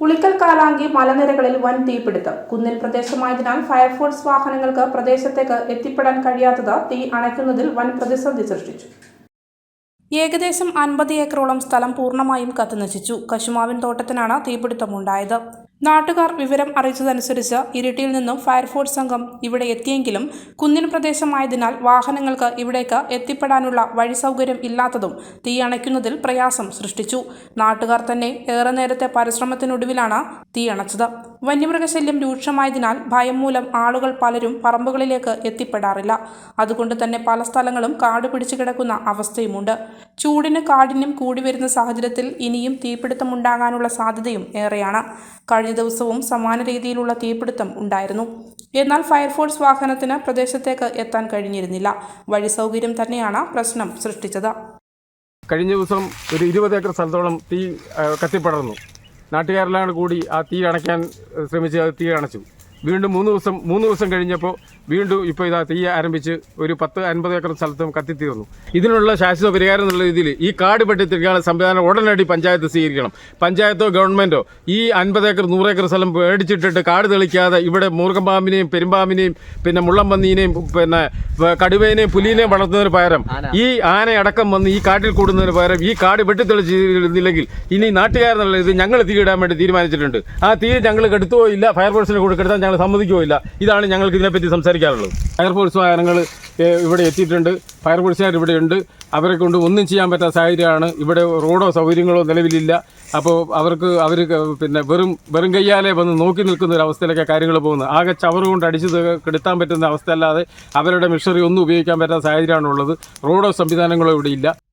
ഉളിക്കൽ കാലാങ്കി മലനിരകളിൽ വൻ തീപിടുത്തം. കുന്നിൻ പ്രദേശമായതിനാൽ ഫയർഫോഴ്സ് വാഹനങ്ങൾക്ക് പ്രദേശത്തേക്ക് എത്തിപ്പെടാൻ കഴിയാത്തത് തീ അണയ്ക്കുന്നതിൽ വൻ പ്രതിസന്ധി സൃഷ്ടിച്ചു. ഏകദേശം അൻപത് ഏക്കറോളം സ്ഥലം പൂർണമായും കത്തുനശിച്ചു. കശുമാവിൻ തോട്ടത്തിനാണ് തീപിടുത്തമുണ്ടായത്. നാട്ടുകാർ വിവരം അറിയിച്ചതനുസരിച്ച് ഇരിട്ടിയിൽ നിന്നും ഫയർഫോഴ്സ് സംഘം ഇവിടെ എത്തിയെങ്കിലും കുന്നിൻ പ്രദേശമായതിനാൽ വാഹനങ്ങൾക്ക് ഇവിടേക്ക് എത്തിപ്പെടാനുള്ള വഴി സൗകര്യം ഇല്ലാത്തതും തീ അണയ്ക്കുന്നതിൽ പ്രയാസം സൃഷ്ടിച്ചു. നാട്ടുകാർ തന്നെ ഏറെ നേരത്തെ പരിശ്രമത്തിനൊടുവിലാണ് തീ അണച്ചത്. വന്യമൃഗശല്യം രൂക്ഷമായതിനാൽ ഭയം മൂലം ആളുകൾ പലരും പറമ്പുകളിലേക്ക് എത്തിപ്പെടാറില്ല. അതുകൊണ്ട് തന്നെ പല സ്ഥലങ്ങളും കാട് പിടിച്ചു കിടക്കുന്ന അവസ്ഥയുമുണ്ട്. ചൂടിന് കാഠിന്യം കൂടി വരുന്ന സാഹചര്യത്തിൽ ഇനിയും തീപിടുത്തമുണ്ടാകാനുള്ള സാധ്യതയും ഏറെയാണ്. കഴിഞ്ഞ ദിവസവും സമാന രീതിയിലുള്ള തീപിടുത്തം ഉണ്ടായിരുന്നു. എന്നാൽ ഫയർഫോഴ്സ് വാഹനത്തിന് പ്രദേശത്തേക്ക് എത്താൻ കഴിഞ്ഞിരുന്നില്ല. വഴി സൗകര്യം തന്നെയാണ് പ്രശ്നം സൃഷ്ടിച്ചത്. കഴിഞ്ഞ ദിവസം ഒരു ഇരുപത് ഏക്കർ സ്ഥലത്തോളം തീ കത്തിപ്പടർന്നു. നാട്ടുകാരെല്ലാം കൂടി ആ തീ അണയ്ക്കാൻ ശ്രമിച്ച് അത് തീ അണച്ചു. വീണ്ടും മൂന്ന് ദിവസം മൂന്ന് ദിവസം കഴിഞ്ഞപ്പോൾ വീണ്ടും ഇപ്പോൾ ഇതാ തീ ആരംഭിച്ച് ഒരു പത്ത് അൻപത് ഏക്കർ സ്ഥലത്തും കത്തിത്തീർന്നു ഇതിനുള്ള ശാശ്വത പരിഹാരം എന്നുള്ള രീതിയിൽ ഈ കാട് പെട്ടിത്തിരിക്കാനുള്ള സംവിധാനം ഉടനടി പഞ്ചായത്ത് സ്വീകരിക്കണം. പഞ്ചായത്തോ ഗവൺമെന്റോ ഈ അൻപത് ഏക്കർ നൂറ് ഏക്കർ സ്ഥലം മേടിച്ചിട്ടിട്ട് കാട് തെളിക്കാതെ ഇവിടെ മൂർഖമ്പാമ്പിനെയും പെരുമ്പാമ്പിനെയും പിന്നെ മുള്ളമ്പന്നീനെയും പിന്നെ കടുവേനെയും പുലിനെയും വളർത്തുന്നതിന് പകരം ഈ ആനയടക്കം വന്ന് ഈ കാട്ടിൽ കൂടുന്നതിന് പകരം ഈ കാട് വെട്ടിത്തെളിച്ചിരുന്നില്ലെങ്കിൽ ഇനി നാട്ടുകാരെന്നുള്ള ഇത് ഞങ്ങൾ തീയിടാൻ വേണ്ടി തീരുമാനിച്ചിട്ടുണ്ട്. ആ തീ ഞങ്ങൾ കെടുത്തുകയോ ഇല്ല ഫയർഫോഴ്സിന് കൂടെ കെടുത്താൻ ഞങ്ങൾ സമ്മതിക്കുകയില്ല. ഇതാണ് ഞങ്ങൾക്ക് ഇതിനെപ്പറ്റി സംസാരിക്കാറുള്ളത് ഫയർഫോഴ്സ് വാഹനങ്ങൾ ഇവിടെ എത്തിയിട്ടുണ്ട്. ഫയർഫോഴ്സുകാർ ഇവിടെ ഉണ്ട്. അവരെ കൊണ്ട് ഒന്നും ചെയ്യാൻ പറ്റാത്ത സാഹചര്യമാണ്. ഇവിടെ റോഡോ സൗകര്യങ്ങളോ നിലവിലില്ല. അപ്പോൾ അവർക്ക് അവർ പിന്നെ വെറും വെറും കയ്യാലെ വന്ന് നോക്കി നിൽക്കുന്ന ഒരു അവസ്ഥയിലൊക്കെ കാര്യങ്ങൾ പോകുന്നത്. ആകെ ചവറ് കൊണ്ട് അടിച്ച് കെടുത്താൻ പറ്റുന്ന അവസ്ഥയല്ലാതെ അവരുടെ മിഷറി ഒന്നും ഉപയോഗിക്കാൻ പറ്റാത്ത സാഹചര്യമാണുള്ളത്. റോഡോ സംവിധാനങ്ങളോ ഇവിടെ ഇല്ല.